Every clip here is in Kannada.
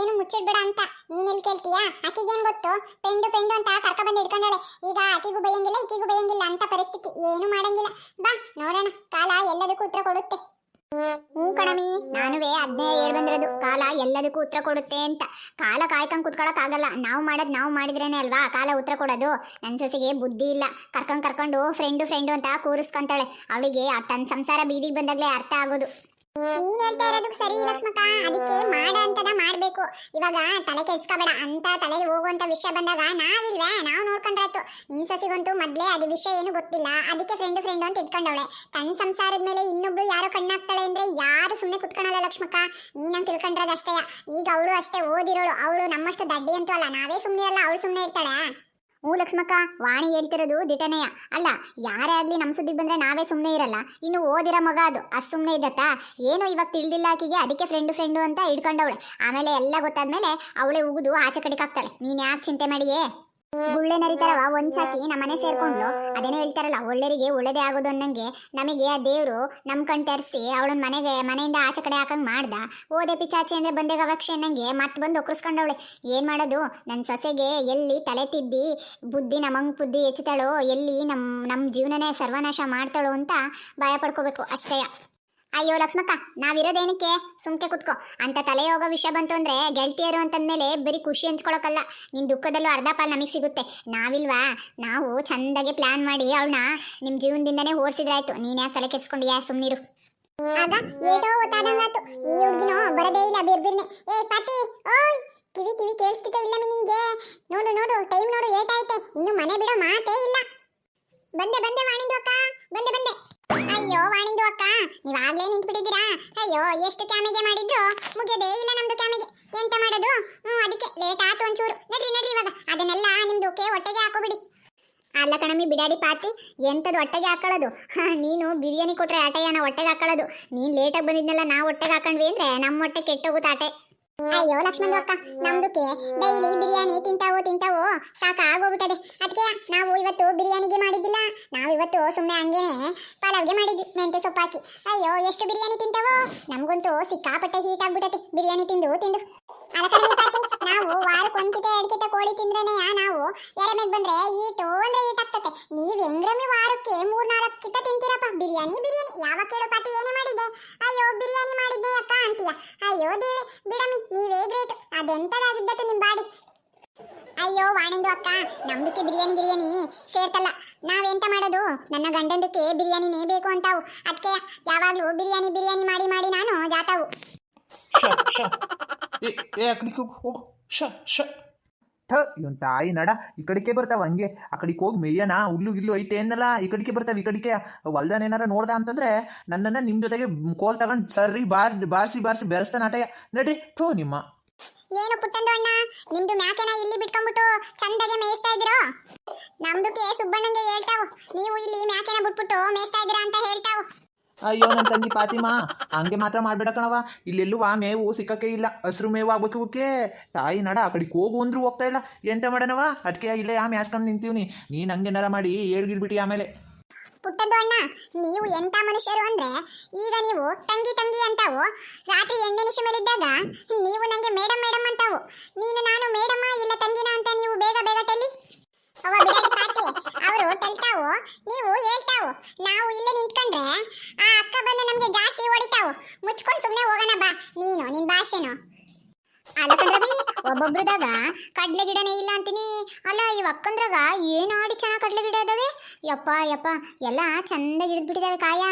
ಏನು ಅಂತ. ನೀನ್ ಎಲ್ಲಿ ಗೊತ್ತು? ಕರ್ಕ ಬಂದು ಈಗ ಅಂತ ಪರಿಸ್ಥಿತಿ. ಏನು ಮಾಡಂಗಿಲ್ಲ. ಬಾ ಕಾಲ ಎಲ್ಲದಕ್ಕೂ ಉತ್ತರ ಕೊಡುತ್ತೆ. ಹ್ಞೂ ಕಣಮಿ ನಾನುವೇ ಅದನ್ನೇ ಹೇಳ್ ಬಂದಿರೋದು ಕಾಲ ಎಲ್ಲದಕ್ಕೂ ಉತ್ತರ ಕೊಡುತ್ತೆ ಅಂತ. ಕಾಲ ಕಾಯ್ಕೊಂಡ್ ಕುತ್ಕೊಳಕ್ ಆಗಲ್ಲ ನಾವು ಮಾಡೋದು ನಾವು ಮಾಡಿದ್ರೇನೆ ಅಲ್ವಾ? ಕಾಲ ಉತ್ತರ ಕೊಡೋದು. ನನ್ನ ಸೊಸೆಗೆ ಬುದ್ಧಿ ಇಲ್ಲ. ಕರ್ಕೊಂಡ್ ಕರ್ಕೊಂಡು ಫ್ರೆಂಡು ಫ್ರೆಂಡು ಅಂತ ಕೂರಿಸ್ಕೊಂತಾಳೆ. ಅವಳಿಗೆ ತನ್ನ ಸಂಸಾರ ಬೀದಿಗೆ ಬಂದಾಗಲೇ ಅರ್ಥ ಆಗೋದು. ನೀನ್ ಹೇಳ್ತಾ ಇರೋದು ಸರಿ ಲಕ್ಷ್ಮಕ್ಕ ಅದಕ್ಕೆ ಮಾಡ ಅಂತದ ಮಾಡ್ಬೇಕು. ಇವಾಗ ತಲೆ ಕೆಡ್ಸ್ಕೋಬೇಡ ಅಂತ ತಲೆಗೆ ಹೋಗುವಂತ ವಿಷಯ ಬಂದಾಗ ನಾವಿಲ್ವೇ? ನಾವು ನೋಡ್ಕೊಂಡ್ರಾಯ್ತು. ನಿನ್ ಸೊಸಿಗಂತೂ ಮೊದ್ಲೇ ಅದು ವಿಷಯ ಏನು ಗೊತ್ತಿಲ್ಲ. ಅದಕ್ಕೆ ಫ್ರೆಂಡ್ ಫ್ರೆಂಡ್ ಅಂತ ಇಟ್ಕೊಂಡವಳೆ. ತನ್ನ ಸಂಸಾರದ ಮೇಲೆ ಇನ್ನೊಬ್ಳು ಯಾರು ಕಣ್ಣಾಗ್ತಾಳೆ ಅಂದ್ರೆ ಯಾರು ಸುಮ್ಮನೆ ಕುತ್ಕೊಳಲ್ಲ ಲಕ್ಷ್ಮಕ್ಕ. ನೀನಂಗ್ ತಿಳ್ಕೊಂಡ್ರದಷ್ಟೇ ಈಗ ಅವಳು ಅಷ್ಟೇ ಓದಿರೋಳು. ಅವಳು ನಮ್ಮಷ್ಟು ದಡ್ಡಿ ಅಂತೂ ಅಲ್ಲ. ನಾವೇ ಸುಮ್ಮನೆ ಅಲ್ಲ, ಅವಳು ಸುಮ್ಮನೆ ಇರ್ತಾಳೆ. ಹ್ಞೂ ಲಕ್ಷ್ಮಕ್ಕ, ವಾಣಿ ಹೇಳ್ತಿರೋದು ದಿಟನೆಯ. ಅಲ್ಲ, ಯಾರೇ ಆಗಲಿ ನಮ್ಮ ಸುದ್ದಿಗೆ ಬಂದ್ರೆ ನಾವೇ ಸುಮ್ಮನೆ ಇರಲ್ಲ. ಇನ್ನು ಓದಿರೋ ಮಗ ಅದು, ಅಷ್ಟು ಸುಮ್ಮನೆ ಇದ್ದತ್ತಾ? ಏನೋ ಇವಾಗ ತಿಳಿದಿಲ್ಲ ಆಕಿಗೆ, ಅದಕ್ಕೆ ಫ್ರೆಂಡು ಫ್ರೆಂಡು ಅಂತ ಹಿಡ್ಕೊಂಡವಳೆ. ಆಮೇಲೆ ಎಲ್ಲ ಗೊತ್ತಾದ್ಮೇಲೆ ಅವಳೇ ಉಗಿದು ಆಚೆ ಕಡೆಗೆ ಹಾಕ್ತಾಳೆ. ನೀನು ಯಾಕೆ ಚಿಂತೆ ಮಾಡಿಯೇ? ಗುಳ್ಳೆ ನರಿತಾರವ ನಮ್ಮ ನಮ್ಮನೆ ಸೇರ್ಕೊಂಡು. ಅದೇನೋ ಹೇಳ್ತಾರಲ್ಲ, ಒಳ್ಳೆರಿಗೆ ಒಳ್ಳೇದೇ ಆಗೋದು ಅನ್ನಂಗೆ. ನಮಗೆ ಆ ದೇವ್ರು ನಮ್ ಕಣ್ ತರಿಸಿ, ಅವಳನ್ ಮನೆಗೆ, ಮನೆಯಿಂದ ಆಚೆ ಕಡೆ ಹಾಕಂಗ್ ಮಾಡ್ದ. ಓದೆ ಪಿಚಾಚೆ ಅಂದ್ರೆ ಬಂದೆ ಗವಕ್ಷೆ ಅನ್ನಂಗೆ ಮತ್ತೆ ಬಂದು ಒಕ್ಕರ್ಸ್ಕೊಂಡವಳೆ ಏನ್ ಮಾಡೋದು? ನನ್ನ ಸೊಸೆಗೆ ಎಲ್ಲಿ ತಲೆ ತಿದ್ದಿ, ಬುದ್ಧಿ ನಮಂಗ್ ಬುದ್ಧಿ ಹೆಚ್ಚುತ್ತಾಳೋ ಎಲ್ಲಿ ನಮ್ ನಮ್ ಜೀವನನೇ ಸರ್ವನಾಶ ಮಾಡ್ತಾಳೋ ಅಂತ ಭಯ ಪಡ್ಕೋಬೇಕು, ಅಷ್ಟೇ. ಅಯ್ಯೋ ಲಕ್ಷ್ಮಕ್ಕ, ನಾವಿರೋದೇನಕ್ಕೆ? ಸುಮ್ಕೆ ಕುತ್ಕೋ. ಅಂತ ತಲೆ ತಲೆಯೋಗ ವಿಷಯ ಬಂತು ಅಂದ್ರೆ ಗೆಳತಿಯರು ಅಂತಂದ್ಮೇಲೆ ಬರೀ ಖುಷಿ ಹಂಚ್ಕೊಳಕಲ್ಲ ನಿನ್ ದುಃಖದಲ್ಲೂ ಅರ್ಧ ಪಾಲ್ ನಮಗೆ ಸಿಗುತ್ತೆ. ನಾವಿಲ್ವಾ? ನಾವು ಚಂದಾಗಿ ಪ್ಲಾನ್ ಮಾಡಿ ಅವಳನ್ನ ನಿಮ್ ಜೀವನದಿಂದನೇ ಓಡಿಸಿದ್ರಾಯ್ತು. ನೀನ್ ಯಾಕೆ ತಲೆ ಕೆಡ್ಸ್ಕೊಂಡಿಯಾ? ಸುಮ್ನಿರು. ಆಗ ಏಟೋ ಗೊತ್ತಾದಂಗಾತು ಈ ಹುಡುಗಿನೋ ಬರದೇ ಇಲ್ಲ ಬಿರ್ಬಿರ್ನೆ. ಪತಿ, ಓಯ್! ಕಿವಿ ಕಿವಿ ಕೇಳಿಸ್ತಿದ್ದ ಇಲ್ಲ ನಿನ್ಗೆ ನೋಡು ನೋಡು ಟೈಮ್ ನೋಡು ಏಟಾಯ್ತೆ ಇನ್ನು ಮನೆ ಬಿಡೋ ಮಾತೇ ಇಲ್ಲ. ಬಂದೆ ಬಂದೆ ವಾಣಿಂದು ಅಕ್ಕ ಬಂದೆ ಬಂದೆ. ಅಯ್ಯೋ, ವಾಣಿಂದು ಅಕ್ಕ. ನೀವ್ ಆಗ್ಲೇ ನಿಂತ್ಬಿಟ್ಟಿದ್ದೀರಾ? ಅಯ್ಯೋ, ಎಷ್ಟು ಕ್ಯಾಮೆಗೆ ಮಾಡಿದ್ರು ಮುಗಿದೇ ಇಲ್ಲ ನಮ್ದು ಕ್ಯಾಮೆಗೆ. ಎಂತ ಮಾಡೋದು? ಹ್ಮ್, ಅದಕ್ಕೆ ಲೇಟ್ ಆತು ಒಂಚೂರು. ನಡ್ರಿ ನಡ್ರಿ ಇವಾಗ. ಅದನ್ನೆಲ್ಲ ನಿಮ್ದು ಕೆ ಹೊಟ್ಟೆಗೆ ಹಾಕೋಬಿಡಿ. ಅಲ್ಲ ಕಣಮಿ ಬಿಡಾಡಿ ಪಾತಿ ಎಂತದು ಹೊಟ್ಟೆಗೆ ಹಾಕೊಳ್ಳೋದು? ನೀನು ಬಿರಿಯಾನಿ ಕೊಟ್ರೆ ಆಟೆಯನ್ನ ಹೊಟ್ಟೆಗೆ ಹಾಕೊಳ್ಳೋದು. ನೀನ್ ಲೇಟಾಗಿ ಬಂದಿದ್ನೆಲ್ಲ, ನಾವು ಹೊಟ್ಟೆಗೆ ಹಾಕೊಂಡ್ವಿ ಅಂದ್ರೆ ನಮ್ಮ ಹೊಟ್ಟೆ ಕೆಟ್ಟೋಗುತ್ತೆ ಆಟೆ. ಅಯ್ಯೋ, ಲಕ್ಷ್ಮಣ ಅಕ್ಕ ನಮ್ದುಕ್ಕೆ ಡೈಲಿ ಬಿರಿಯಾನಿ ತಿಂತಾವೋ ತಿಂತಾವೋ ಸಾಕ ಆಗೋಗ್ಬಿಟ್ಟದೆ ಅದಕ್ಕೆ ನಾವು ಇವತ್ತು ಬಿರಿಯಾನಿಗೆ ಮಾಡಿದ್ದಿಲ್ಲ. ನಾವು ಇವತ್ತು ಸುಮ್ಮನೆ ಹಂಗೇನೆ ಪಲಾವ್ಗೆ ಮಾಡಿದ್ವಿ ಮೆಂತೆ ಸೊಪ್ಪು ಹಾಕಿ ಅಯ್ಯೋ, ಎಷ್ಟು ಬಿರಿಯಾನಿ ತಿಂತಾವೋ? ನಮಗಂತೂ ಸಿಕ್ಕಾಪಟ್ಟೆ ಹೀಟ್ ಆಗ್ಬಿಟ್ಟತಿ ಬಿರಿಯಾನಿ ತಿಂದು ತಿಂದು. ನಾವು ವಾರಕ್ಕೆ ಒಂದ್ ಕೋಳಿ ತಿಂದ್ರೇನೆ ನಾವು? ಎರೆಮೆಗ್ ಬಂದ್ರೆ ಈಟು ಅಂದ್ರೆ ಈಟ್ ಆಗ್ತತೆ. ನೀವ್ ಹೆಂಗ್ರಮ್ಮಿ ವಾರಕ್ಕೆ ಮೂರ್ ನಾಲ್ಕು ಕಿತ ತಿಂತೀರಪ್ಪ. ಬಿರಿಯಾನಿ ಬಿರಿಯಾನಿ. ಯಾವ ಕೇಳು ಪಾಟಿ ಏನೇ ಮಾಡಿದ್ದೆ. ಅಯ್ಯೋ, ಬಿರಿಯಾನಿ ಮಾಡಿದ್ದೆ ಅಕ್ಕ ಅಂತೀಯ. ಅಯ್ಯೋ ಗ್ರೇಟ್ ನಿಮ್ಮ ನಿಮ್ ಬಾಡಿ? ಅಯ್ಯೋ, ವಾಣಿಂದು ಅಕ್ಕ, ನಮ್ದಕ್ಕೆ ಬಿರಿಯಾನಿ ಬಿರಿಯಾನಿ. ಸೇರ್ತಲ್ಲ. ನಾವೆಂತ ಮಾಡೋದು? ನನ್ನ ಗಂಡಂದಕ್ಕೆ ಬಿರಿಯಾನಿನೇ ಬೇಕು ಅಂತಾವು. ಅದಕ್ಕೆ ಯಾವಾಗ್ಲೂ ಬಿರಿಯಾನಿ ಬಿರಿಯಾನಿ ಮಾಡಿ ಮಾಡಿ ನಾನು ಜಾತಾವು. ಇವನ್ ತಾಯಿ ನಡ, ಈ ಕಡಿಕೆ ಬರ್ತಾವ ಹಂಗೆ. ಆ ಕಡೆಗೆ ಹೋಗಿ ಮೇಯ್ಯನ ಹುಲ್ಲು, ಗಿಲ್ಲು ಐತೆ ಏನಲ್ಲ ಈ ಕಡಿಕೆ ಬರ್ತಾವ, ಈ ಕಡೆಗೆ. ಹೊಲ್ದಾನ ಏನಾರ ನೋಡ್ದ ಅಂತಂದ್ರೆ, ನನ್ನನ್ನ ನಿಮ್ ಜೊತೆಗೆ ಕೋಲ್ ತಗೊಂಡ್ ಸರಿ ಬಾರ್, ಬಾರಿಸಿ ಬಾರಿಸಿ ಬೆರೆಸ್ತಾನ ಆಟಯ್ಯ. ನಡ್ರಿ, ಥೋ, ನಿಮ್ಮ. ಏನು ಪುಟ್ಟಂದು ಅಣ್ಣ? ನಿಮ್ದು ಮ್ಯಾಕೆನ ಇಲ್ಲಿ ಬಿಟ್ಕೊಂಡ್ಬಿಟ್ಟು ಚಂದಾಗೆ ಮೇಯಿಸ್ತಾ ಇದ್ರು ನಮ್ದುಕ್ಕೆ ಸುಬ್ಬಣ್ಣಂಗೆ ಹೇಳ್ತಾವು ನೀವು ಇಲ್ಲಿ ಮ್ಯಾಕೆನ ಬಿಟ್ಬಿಟ್ಟು ಮೇಯಿಸ್ತಾ ಇದ್ದೀರಾ ಅಂತ ಹೇಳ್ತಾವು. ಅಯ್ಯೋ ನನ್ನ ತಂಗಿ ಪಾತಿಮಾ ಹಂಗೆ ಮಾತ್ರ ಮಾಡ್ಬೇಡ ಕಣವ ಇಲ್ಲೆಲ್ಲೂ ಆ ಮೇವು ಸಿಕ್ಕಕ್ಕೆ ಇಲ್ಲ ಹಸಿರು ಮೇವು ಆಗ್ಬೇಕು ಇವಕ್ಕೆ ತಾಯಿ ನಡ ಆ ಕಡೆಗೆ ಹೋಗು ಅಂದ್ರೂ ಹೋಗ್ತಾ ಇಲ್ಲ. ಎಂತ ಮಾಡೋಣವ ಅದಕ್ಕೆ ಇಲ್ಲೇ ಆ ಮ್ಯಾಸ್ಕೊಂಡು ನಿಂತೀವ್ನಿ. ನೀನು ಹಂಗೇನಾರ ಮಾಡಿ ಹೇಳ್ಗಿಡ್ಬಿಟ್ಟು ಆಮೇಲೆ. ಪುಟ್ಟದ್ದು ಅಣ್ಣ ನೀವು ಎಂತ ಮನುಷ್ಯರು ಅಂದ್ರೆ ಈಗ ನೀವು ತಂಗಿ ತಂಗಿ ಅಂತಾವು. ರಾತ್ರಿ ಎಣ್ಣೆ ನಿಮಿಷ ಮೇಲಿದ್ದಾಗ ನೀವು ನಂಗೆ ನೀನು ನಾನು ಮೇಡಮ್ಮ ಇಲ್ಲ ತಂಗಿನ ಅಂತ ನೀವು ಬೇಗ ಬೇಗ ಟೆಲ್ಲಿ ಅವರು ಟೆಲ್ತಾವು ನೀವು ಹೇಳ್ತಾವು. ನಾವು ಇಲ್ಲೇ ನಿಂತ್ಕೊಂಡ್ರೆ ಆ ಅಕ್ಕ ಬಂದು ನಮ್ಗೆ ಜಾಸ್ತಿ ಹೊಡಿತಾವು. ಮುಚ್ಕೊಂಡು ಸುಮ್ಮನೆ ಹೋಗೋಣ ಬಾ. ನೀನು, ನಿನ್ ಭಾಷೆನು. ಅಲ್ಲ ಒಬ್ಬೊಬ್ರದಾಗ ಕಡ್ಲೆ ಗಿಡನೇ ಇಲ್ಲ ಅಂತೀನಿ. ಅಲ್ಲ ಇವ ಅಕ್ಕಂದ್ರಾಗ ಏನು ಆಡಿ ಚೆನ್ನಾಗಿ ಕಡ್ಲೆ ಗಿಡ ಇದಾವೆ? ಯಪ್ಪ ಯಪ್ಪ, ಎಲ್ಲ ಚಂದಾಗಿ ಹಿಡಿದ್ಬಿಟ್ಟಿದಾವೆ ಕಾಯ.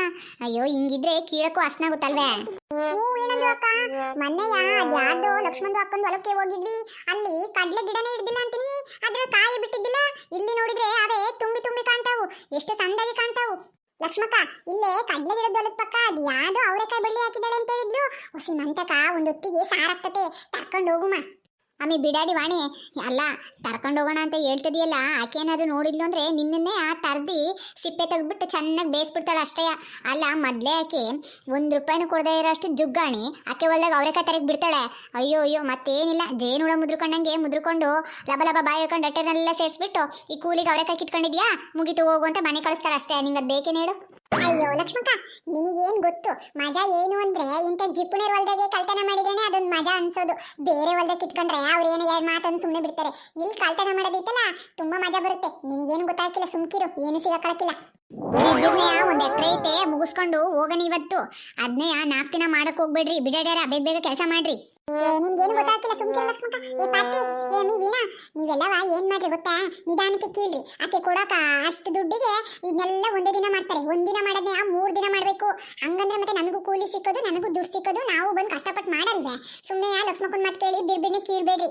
ಅಯ್ಯೋ, ಹಿಂಗಿದ್ರೆ ಕೀಳಕ್ಕೂ ಹಸನಾಗುತ್ತಲ್ವೇ ಮೊನ್ನೆಯ ಅದ್ಯಾರ್ದು ಲಕ್ಷ್ಮಣದು ಅಕ್ಕಂದು ಹೊಲಕ್ಕೆ ಹೋಗಿದ್ವಿ. ಅಲ್ಲಿ ಕಡಲೆ ಗಿಡನೇ ಹಿಡ್ದಿಲ್ಲ ಅಂತೀನಿ. ಅದ್ರ ಕಾಯಿ ಬಿಟ್ಟಿದ್ದಿಲ್ಲ. ಇಲ್ಲಿ ನೋಡಿದ್ರೆ ಅವೇ ತುಂಬಿ ತುಂಬಿ ಕಾಣ್ತಾವು. ಎಷ್ಟು ಸಂದಾಗಿ ಕಾಣ್ತಾವು. ಲಕ್ಷ್ಮಕ್ಕ, ಇಲ್ಲೇ ಕಡ್ಲೆ ಗಿಡದ ಹೊಲದ ಪಕ್ಕ ಅದು ಯಾವ್ದೋ ಅವರೆಕಾಯಿ ಬಳ್ಳಿ ಹಾಕಿದ್ದಾಳೆ ಅಂತ ಹೇಳಿದ್ಲು. ಹೊಸಿ ಮಂತಕ ಒಂದು ಹೊತ್ತಿಗೆ ಸಾರಾಗ್ತತೆ. ತರ್ಕೊಂಡು ಹೋಗುಮ ಅಮ್ಮಿ ಬಿಡಾಡಿ ವಾಣಿ, ಅಲ್ಲ, ತರ್ಕೊಂಡು ಹೋಗೋಣ ಅಂತ ಹೇಳ್ತಿದೆಯಲ್ಲ, ಆಕೆ ಏನಾದ್ರು ನೋಡಿದ್ಲು ಅಂದ್ರೆ ನಿನ್ನನ್ನೇ ಆ ತರ್ದಿ ಸಿಪ್ಪೆ ತೆಗೆದ್ಬಿಟ್ಟು ಚೆನ್ನಾಗಿ ಬೇಯಿಸ್ಬಿಡ್ತಾಳೆ ಅಷ್ಟೇ ಅಲ್ಲ, ಮೊದಲೇ ಆಕೆ ಒಂದು ರೂಪಾಯಿನೂ ಕೊಡದೇ ಇರೋಷ್ಟು ಜುಗ್ಗಾಣಿ, ಆಕೆ ಹೊಲ್ದಾಗ ಅವರೆಕಾಯಿ ತರಕ್ ಬಿಡ್ತಾಳೆ. ಅಯ್ಯೋ ಅಯ್ಯೋ, ಮತ್ತೇನಿಲ್ಲ ಜೇನುಳ ಮುದ್ರಕೊಂಡಂಗೆ ಮುದ್ರಕೊಂಡು ಲಬ ಲಬ ಬಾಯಿ ಹಾಕೊಂಡು ಅಟ್ಟೆನೆಲ್ಲ ಸೇರಿಸ್ಬಿಟ್ಟು ಈ ಕೂಲಿಗೆ ಅವರೆಕಾಯಿ ಕಿತ್ಕೊಂಡಿದ್ಯಾ? ಮುಗಿತು, ಹೋಗು ಅಂತ ಮನೆ ಕಳಿಸ್ತಾರೆ ಅಷ್ಟೇ. ನಿಂಗೆ ಅದು ಬೇಕೇನು ಹೇಳು? ಅಯ್ಯೋ, ಲಕ್ಷ್ಮಕ್ಕ, ನಿನಗೇನು ಗೊತ್ತು? ಮಜಾ ಏನು ಅಂದ್ರೆ ಇಂಥ ಜಿಪ್ಪುಣರ್ ಹೊಲ್ದಾಗೆ ಕಳ್ತನ ಮಾಡಿದ್ರೇನೆ ಅದೊಂದು ಮಜಾ ಅನ್ಸೋದು. ಬೇರೆ ಹೊಲ್ದಾಗ ಕಿತ್ಕೊಂಡ್ರೆ ಅವ್ರು ಏನು ಎರಡು ಮಾತನ್ನು ಸುಮ್ಮನೆ ಬಿಡ್ತಾರೆ. ಇಲ್ಲಿ ಕಳ್ತನ ಮಾಡೋದೈತಲ್ಲ ತುಂಬಾ ಮಜಾ ಬರುತ್ತೆ. ನಿನಗೇನು ಗೊತ್ತಾಗ್ತಿಲ್ಲ, ಸುಮ್ಕಿರು, ಏನು ಸಿಗಕ್ಕಾಗಿಲ್ಲ ಒಂದ್ ಎಕರೆ ಐತೆ, ಮುಗಿಸ್ಕೊಂಡು ಹೋಗನಿ ಇವತ್ತು. ಅದನ್ನೇ ನಾಲ್ಕು ದಿನ ಮಾಡಕ್ ಹೋಗ್ಬೇಡ್ರಿ. ಬಿಡಾಡ್ಯಾರ, ಬೇಗ ಬೇಗ ಕೆಲಸ ಮಾಡ್ರಿ. ಏ ಲಕ್ಷ್ಮಕ್ಕ ಏನ್ ಮಾಡ್ರಿ ಗೊತ್ತಾ? ನಿಧಾನಕ್ಕೆ ಕೇಳ್ರಿ. ಆಕೆ ಕೊಡಕ ಅಷ್ಟು ದುಡ್ಡಿಗೆ ಇದನ್ನೆಲ್ಲ ಒಂದೇ ದಿನ ಮಾಡ್ತಾರೆ. ಒಂದಿನ ಮಾಡೋದನ್ನ ಮೂರ್ ದಿನ ಮಾಡಬೇಕು. ಹಂಗಂದ್ರೆ ಮತ್ತೆ ನನಗೂ ಕೂಲಿ ಸಿಕ್ಕೋದು, ನನಗೂ ದುಡ್ಡು ಸಿಕ್ಕೋದು. ನಾವು ಬಂದು ಕಷ್ಟಪಟ್ಟು ಮಾಡಲ್ವೇ? ಸುಮ್ಮನೆ ಲಕ್ಷ್ಮಕ್ಕನ್ ಮಾತು ಕೇಳಿ ಬಿರ್ಬಿರ್ನೆ ಕೀಳ್ಬೇಡ್ರಿ.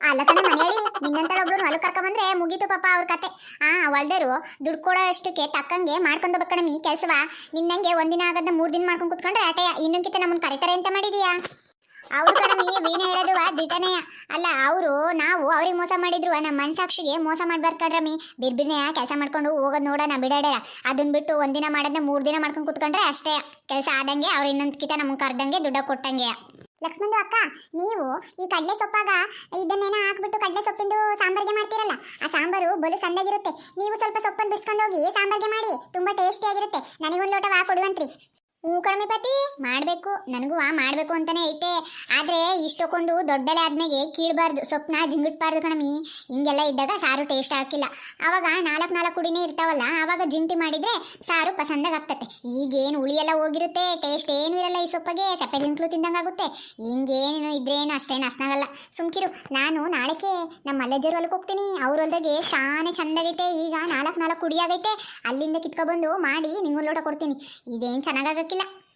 ಅಲ್ಲ ಕಣ ಮನೆಯಲ್ಲಿ ನಿನ್ನಂತರ ಒಬ್ರು ಹೊಲ ಕರ್ಕ ಬಂದ್ರೆ ಮುಗೀತು ಪಾಪ ಅವ್ರ ಕತೆ. ಆ ಹೊಲ್ದರು ದುಡ್ಡು ಕೊಡೋ ಅಷ್ಟಕ್ಕೆ ತಕ್ಕಂಗೆ ಮಾಡ್ಕೊಂಡು ಬಕ್ಕಣ ಈ ಕೆಲಸವ? ನಿನ್ನಂಗೆ ಒಂದಿನ ಆಗದ ಮೂರ್ ದಿನ ಮಾಡ್ಕೊಂಡು ಕುತ್ಕೊಂಡ್ರೆ ಆಟೆಯ ಇನ್ನೊಂದ್ಕಿತ ನಮ್ಮನ್ನ ಕರೀತಾರೆ ಅಂತ ಮಾಡಿದೀಯಾ? ಹೌದು ಕಣಮಿ ವೀಣೆ ಹೇಳೋದು ದಿಟನೆಯ ಅಲ್ಲ, ಅವರು, ನಾವು ಅವ್ರಿಗೆ ಮೋಸ ಮಾಡಿದ್ರು. ನಮ್ಮ ಮನ್ಸಾಕ್ಷಿಗೆ ಮೋಸ ಮಾಡ್ಬಾರ್ದು ಕಣ್ರಮ್ಮಿ ಬಿರ್ಬಿರ್ನೆ ಕೆಲಸ ಮಾಡ್ಕೊಂಡು ಹೋಗೋದು ನೋಡೋಣ ಬಿಡಾಡ ಅದನ್ನ ಬಿಟ್ಟು ಒಂದಿನ ಮಾಡೋದನ್ನ ಮೂರು ದಿನ ಮಾಡ್ಕೊಂಡು ಕುತ್ಕೊಂಡ್ರೆ ಅಷ್ಟೇ. ಕೆಲಸ ಆದಂಗೆ, ಅವ್ರು ಇನ್ನೊಂದು ಕಿತ ನಮ್ಗೆ ಕರ್ದಂಗೆ ದುಡ್ಡ ಕೊಟ್ಟಂಗೆ. ಲಕ್ಷ್ಮಣ್ ಅಕ್ಕ, ನೀವು ಈ ಕಡಲೆ ಸೊಪ್ಪಾಗ ಇದನ್ನೇನ ಹಾಕ್ಬಿಟ್ಟು ಕಡಲೆ ಸೊಪ್ಪಿಂದು ಸಾಂಬಾರ್ಗೆ ಮಾಡ್ತೀರಲ್ಲ, ಆ ಸಾಂಬಾರು ಬಲು ಸಂದಾಗಿರುತ್ತೆ. ನೀವು ಸ್ವಲ್ಪ ಸೊಪ್ಪನ್ನು ಬಿಡ್ಸ್ಕೊಂಡು ಹೋಗಿ ಸಾಂಬಾರ್ಗೆ ಮಾಡಿ, ತುಂಬಾ ಟೇಸ್ಟಿ ಆಗಿರುತ್ತೆ ನನಗೊಂದು ಲೋಟ ವಾ ಕೊಡುವಂತ್ರಿ. ಹ್ಞೂ ಕಡಿಮೆ ಪತಿ, ಮಾಡಬೇಕು. ನನಗೂ ಆ ಮಾಡಬೇಕು ಅಂತಾನೆ ಐತೆ. ಆದರೆ ಇಷ್ಟಕ್ಕೊಂದು ದೊಡ್ಡಲೆ ಆದ್ಮೇಲೆ ಕೀಳಬಾರ್ದು ಸೊಪ್ಪನ್ನ ಜಿಂಗಿಟ್ಬಾರ್ದು ಕಣಮಿ ಹಿಂಗೆಲ್ಲ ಇದ್ದಾಗ ಸಾರು ಟೇಸ್ಟ್ ಹಾಕಿಲ್ಲ. ಆವಾಗ ನಾಲ್ಕು ನಾಲ್ಕು ಕುಡಿನೇ ಇರ್ತಾವಲ್ಲ ಆವಾಗ ಜಿಂಟಿ ಮಾಡಿದ್ರೆ ಸಾರು ಪಸಂದಾಗ ಆಗ್ತತೆ ಈಗೇನು ಹುಳಿಯೆಲ್ಲ ಹೋಗಿರುತ್ತೆ ಟೇಸ್ಟ್ ಏನು ಇರಲ್ಲ ಈ ಸೊಪ್ಪಗೆ, ಸಪ್ಪೆ ಜಿಂಕ್ಳು ತಿಂದಂಗಾಗುತ್ತೆ. ಹಿಂಗೇನೇನು ಇದ್ರೇನು ಅಷ್ಟೇನು ಅಸ್ನಾಗಲ್ಲ ಸುಮ್ಕಿರು, ನಾನು ನಾಳೆಗೆ ನಮ್ಮ ಮಲ್ಲಜ್ಜರ ಹೊಲಕ್ಕೆ ಹೋಗ್ತೀನಿ. ಅವ್ರ ಹೊಲ್ದಾಗೆ ಶಾನೆ ಚಂದಾಗೈತೆ. ಈಗ ನಾಲ್ಕು ನಾಲ್ಕು ಕುಡಿಯಾಗೈತೆ ಅಲ್ಲಿಂದ ಕಿತ್ಕೊಬಂದು ಮಾಡಿ ನಿಮ್ಮ ಲೋಟ ಕೊಡ್ತೀನಿ. ಇದೇನು tranquila.